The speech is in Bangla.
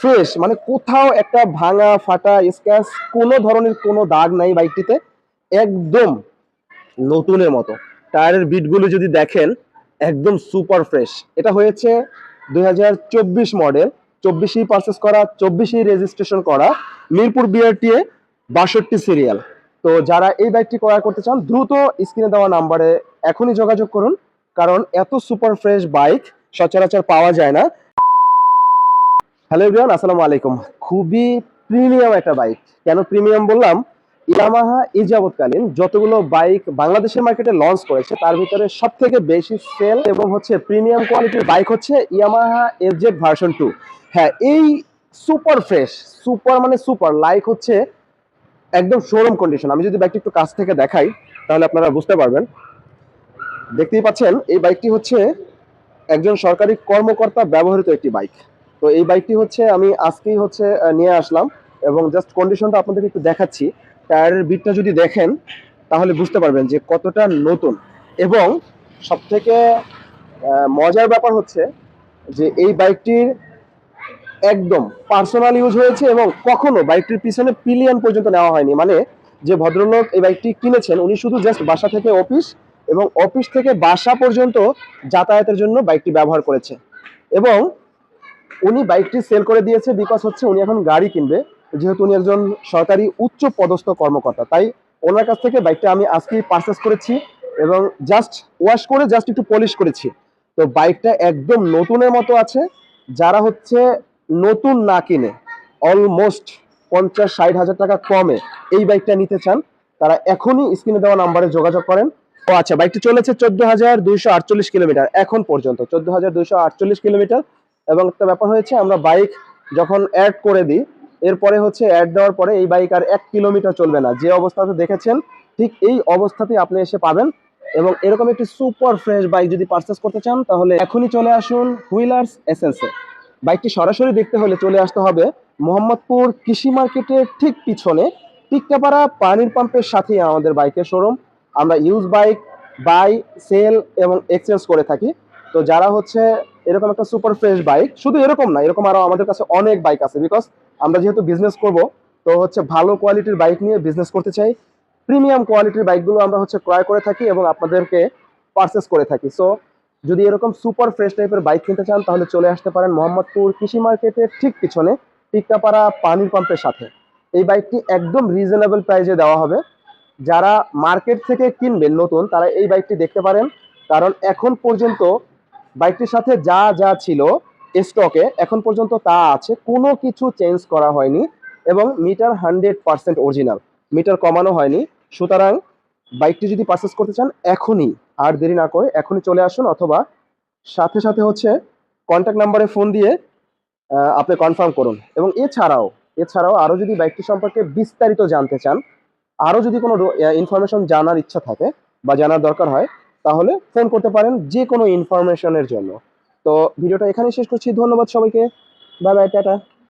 ফ্রেশ মানে কোথাও একটা ভাঙা, ফাটা স্ক্র্যাচ কোনো ধরনের কোনো দাগ নাই বাইকটিতে। একদম নতুনের মতো। টায়ারের বিটগুলো যদি দেখেন, একদম সুপার ফ্রেশ এটা হয়েছে দু হাজার চব্বিশ মডেল চব্বিশেই পারচেস করা, চব্বিশেই রেজিস্ট্রেশন করা মিরপুর বিআরটিএ বাষট্টি সিরিয়াল তো যারা এই বাইকটি ক্রয় করতে চান, দ্রুত স্ক্রিনে দেওয়া নাম্বারে এখনই যোগাযোগ করুন, কারণ এত সুপার ফ্রেশ বাইক সচরাচর পাওয়া যায় না। হ্যালো এভরিওয়ান, আসসালামু আলাইকুম। খুবই প্রিমিয়াম একটা বাইক। কেন প্রিমিয়াম বললাম? ইয়ামাহা এই যাবৎকালীন যতগুলো বাইক বাংলাদেশের মার্কেটে লঞ্চ করেছে, তার ভিতরে সব থেকে বেশি সেল এবং হচ্ছে প্রিমিয়াম কোয়ালিটির বাইক হচ্ছে ইয়ামাহা এফজেড ভার্সন টু হ্যাঁ এই সুপার ফ্রেশ সুপার মানে সুপার লাইক হচ্ছে একদম শোরুম কন্ডিশন আমি যদি বাইকটি একটু কাছ থেকে দেখাই, তাহলে আপনারা বুঝতে পারবেন। দেখতেই পাচ্ছেন, এই বাইকটি হচ্ছে একজন সরকারি কর্মকর্তা ব্যবহৃত একটি বাইক। তো এই বাইকটি হচ্ছে আমি আজকেই হচ্ছে নিয়ে আসলাম এবং জাস্ট কন্ডিশনটা আপনাদেরকে একটু দেখাচ্ছি। টায়ারের বিটটা যদি দেখেন, তাহলে বুঝতে পারবেন যে কতটা নতুন। এবং সব থেকে মজার ব্যাপার হচ্ছে যে এই বাইকটির একদম পার্সোনাল ইউজ হয়েছে এবং কখনো বাইকটির পিছনে পিলিয়ন পর্যন্ত নেওয়া হয়নি। মানে যে ভদ্রলোক এই বাইকটি কিনেছেন, উনি শুধু জাস্ট বাসা থেকে অফিস এবং অফিস থেকে বাসা পর্যন্ত যাতায়াতের জন্য বাইকটি ব্যবহার করেছে। এবং উনি বাইকটি সেল করে দিয়েছে বিকজ হচ্ছে উনি এখন গাড়ি কিনবে। যেহেতু উনি একজন সরকারি উচ্চ পদস্থ কর্মকর্তা, তাই ওনার কাছ থেকে বাইকটা আমি আজকেই পারচেস করেছি এবং জাস্ট ওয়াশ করে জাস্ট একটু পলিশ করেছি। তো বাইকটা একদম নতুনের মতো আছে, যারা হচ্ছে নতুন না কিনে অলমোস্ট পঞ্চাশ ষাট হাজার টাকা কমে এই বাইকটা নিতে চান, তারা এখনই স্ক্রিনে দেওয়া নাম্বারে যোগাযোগ করেন। ও আচ্ছা বাইকটি চলেছে চোদ্দ হাজার দুইশো আটচল্লিশ কিলোমিটার, এখন পর্যন্ত চোদ্দ হাজার দুইশো আটচল্লিশ কিলোমিটার। এবং একটা ব্যাপার হয়েছে, আমরা বাইক যখন অ্যাড করে দিই, এরপরে হচ্ছে অ্যাড দেওয়ার পরে এই বাইক আর এক কিলোমিটার চলবে না। যে অবস্থাতে দেখেছেন, ঠিক এই অবস্থাতেই আপনি এসে পাবেন এবং এরকম একটি সুপার ফ্রেশ বাইক যদি পারচেস করতে চান, তাহলে এখনই চলে আসুন হুইলার্স এসেন্সে বাইকটি সরাসরি দেখতে হলে চলে আসতে হবে মোহাম্মদপুর কৃষি মার্কেটের ঠিক পিছনে টিক্কাপাড়া পানির পাম্পের সাথেই আমাদের বাইকের শোরুম আমরা ইউজ বাইক বাই সেল এবং এক্সচেঞ্জ করে থাকি। তো যারা হচ্ছে এরকম একটা সুপার ফ্রেশ বাইক শুধু এরকম না, এরকম আরও আমাদের কাছে অনেক বাইক আছে বিকজ আমরা যেহেতু বিজনেস করব, তো হচ্ছে ভালো কোয়ালিটির বাইক নিয়ে বিজনেস করতে চাই। প্রিমিয়াম কোয়ালিটির বাইকগুলো আমরা হচ্ছে ক্রয় করে থাকি এবং আপনাদেরকে পারচেস করে থাকি। সো যদি এরকম সুপার ফ্রেশ টাইপের বাইক কিনতে চান, তাহলে চলে আসতে পারেন মোহাম্মদপুর কৃষি মার্কেটের ঠিক পিছনে টিক্কাপাড়া পানির পাম্পের সাথে। এই বাইকটি একদম রিজনেবল প্রাইসে দেওয়া হবে। যারা মার্কেট থেকে কিনবেন নতুন, তারা এই বাইকটি দেখতে পারেন। কারণ এখন পর্যন্ত বাইকটির সাথে যা যা ছিল স্টকে এখন পর্যন্ত তা আছে। কোনো কিছু চেঞ্জ করা হয়নি এবং meter hundred percent original meter কমানো হয়নি। সুতরাং বাইকটি যদি পারচেস করতে চান, এখনই আর দেরি না করে এখনই চলে আসুন অথবা সাথে সাথে হচ্ছে কন্ট্যাক্ট নাম্বারে ফোন দিয়ে আপনি কনফার্ম করুন। এবং এছাড়াও এছাড়াও আরও যদি বাইকটি সম্পর্কে বিস্তারিত জানতে চান আরও যদি কোনো ইনফরমেশন জানার ইচ্ছা থাকে বা জানার দরকার হয় তাহলে ফোন করতে পারেন যে কোনো ইনফরমেশনের জন্য। তো ভিডিওটা এখানেই শেষ করছি। ধন্যবাদ সবাইকে। Bye bye, tata.